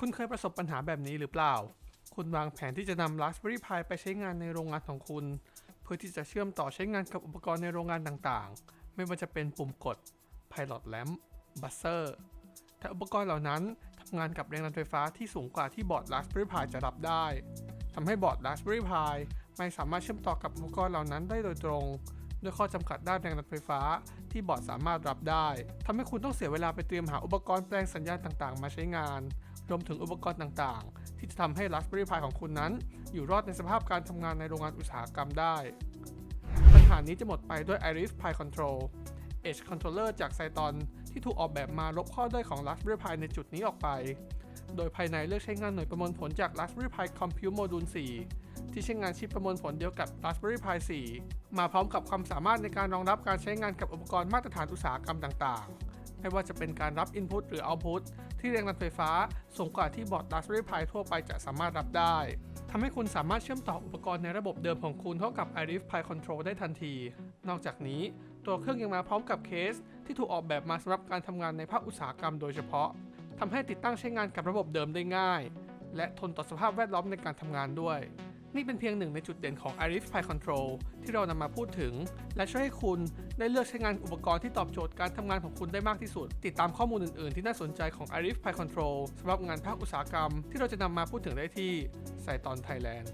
คุณเคยประสบปัญหาแบบนี้หรือเปล่า คุณวางแผนที่จะนำ Raspberry Pi ไปใช้งานในโรงงานของคุณ เพื่อที่จะเชื่อมต่อใช้งานกับอุปกรณ์ในโรงงานต่างๆ ไม่ว่าจะเป็นปุ่มกด Pilot Lamp Buzzer แต่อุปกรณ์เหล่านั้นทำงานกับแรงดันไฟฟ้าที่สูงกว่าที่บอร์ด Raspberry Pi จะรับได้ทำให้บอร์ด Raspberry Pi ไม่สามารถเชื่อมต่อกับอุปกรณ์เหล่านั้นได้โดยตรงด้วยข้อจำกัดด้านแรงดันไฟฟ้าที่บอร์ดสามารถรับได้ทำให้คุณต้องเสียเวลาไปเตรียมหาอุปกรณ์แปลงสัญญาณต่างๆ มาใช้งาน รวมถึงอุปกรณ์ต่างๆ ที่จะทำให้ Raspberry Pi ของคุณนั้น อยู่รอดในสภาพการทำงานในโรงงานอุตสาหกรรมได้ ปัญหานี้จะหมดไปด้วย Iris Pi Control Edge Controller จากไซตอนที่ถูกออกแบบมาลบข้อด้อยของ Raspberry Pi ในจุดนี้ออกไป โดยภายในเลือกใช้งานหน่วยประมวลผลจาก Raspberry Pi Compute Module 4 ที่ใช้งานชิปประมวลผลเดียวกับ Raspberry Pi 4 มาพร้อมกับความสามารถในการรองรับการใช้งานกับอุปกรณ์มาตรฐานอุตสาหกรรมต่างๆ ไม่ว่าจะเป็นการรับ Input หรือ Output ที่แรงดันไฟฟ้าสูงกว่าที่บอร์ด Raspberry Pi ทั่วไปจะสามารถรับได้ทำให้คุณสามารถเชื่อมต่ออุปกรณ์ในระบบเดิมของคุณเข้ากับ Iris Pi Control ได้ทันที นอกจากนี้ ตัวเครื่องยังมาพร้อมกับเคส ที่ถูกออกแบบมาสำหรับการทำงานในภาคอุตสาหกรรมโดยเฉพาะทำให้ติดตั้งใช้งานกับระบบเดิมได้ง่าย และทนต่อสภาพแวดล้อมในการทำงานด้วย นี่เป็นเพียงหนึ่งในจุดเด่นของ Iris Pi Control ที่เรานำมาพูดถึง และช่วยให้คุณได้เลือกใช้งานอุปกรณ์ที่ตอบโจทย์การทำงานของคุณได้มากที่สุด ติดตามข้อมูลอื่น ๆ ที่น่าสนใจของ Iris Pi Control สำหรับงานภาคอุตสาหกรรม ที่เราจะนำมาพูดถึงได้ที่ไซตอนไทยแลนด์